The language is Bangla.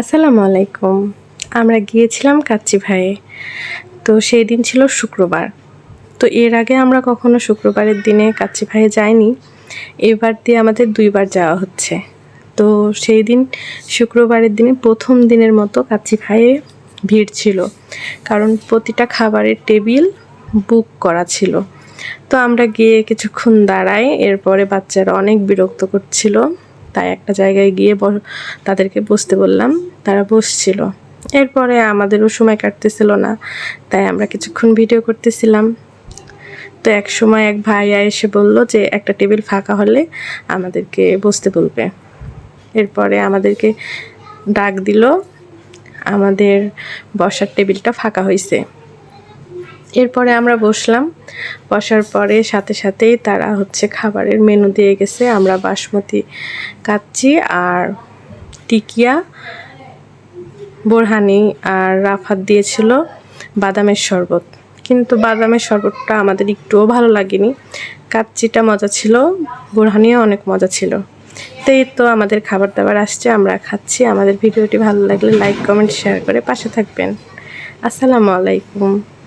আসসালামু আলাইকুম। আমরা গিয়েছিলাম কাচ্চি ভাইয়ে। তো সেই দিন ছিল শুক্রবার। তো এর আগে আমরা কখনো শুক্রবারের দিনে কাচ্চি ভাইয়ে যাইনি। এবার দিয়ে আমাদের দুইবার যাওয়া হচ্ছে। তো সেই দিন শুক্রবারের দিনে প্রথম দিনের মতো কাচ্চি ভাইয়ে ভিড় ছিল। কারণ প্রতিটা খাবারের টেবিল বুক করা ছিল। তো আমরা গিয়ে কিছুক্ষণ দাঁড়াই এরপরে বাচ্চারা অনেক বিরক্ত করছিল। তাই একটা জায়গায় গিয়ে তাদেরকে বসতে বললাম, তারা বসছিল। এরপরে আমাদেরও সময় কাটতেছিল না, তাই আমরা কিছুক্ষণ ভিডিও করতেছিলাম। তো এক সময় এক ভাইয়া এসে বলল যে, একটা টেবিল ফাঁকা হলে আমাদেরকে বসতে বলবে। এরপরে আমাদেরকে ডাক দিল, আমাদের বসার টেবিলটা ফাঁকা হয়েছে এরপরে আমরা বসলাম। বসার পরে সাথে সাথেই তারা হচ্ছে খাবারের মেনু দিয়ে গেছে। আমরা বাসমতি কাচ্ছি আর টিকিয়া, বোরহানি আর রাফাত দিয়েছিল বাদামের শরবত। কিন্তু বাদামের শরবতটা আমাদের একটুও ভালো লাগেনি। কাচ্চিটা মজা ছিল, বোরহানিও অনেক মজা ছিল। তো এই তো আমাদের খাবার দাবার আসছে, আমরা খাচ্ছি। আমাদের ভিডিওটি ভালো লাগলে লাইক কমেন্ট শেয়ার করে পাশে থাকবেন। আসসালামু আলাইকুম।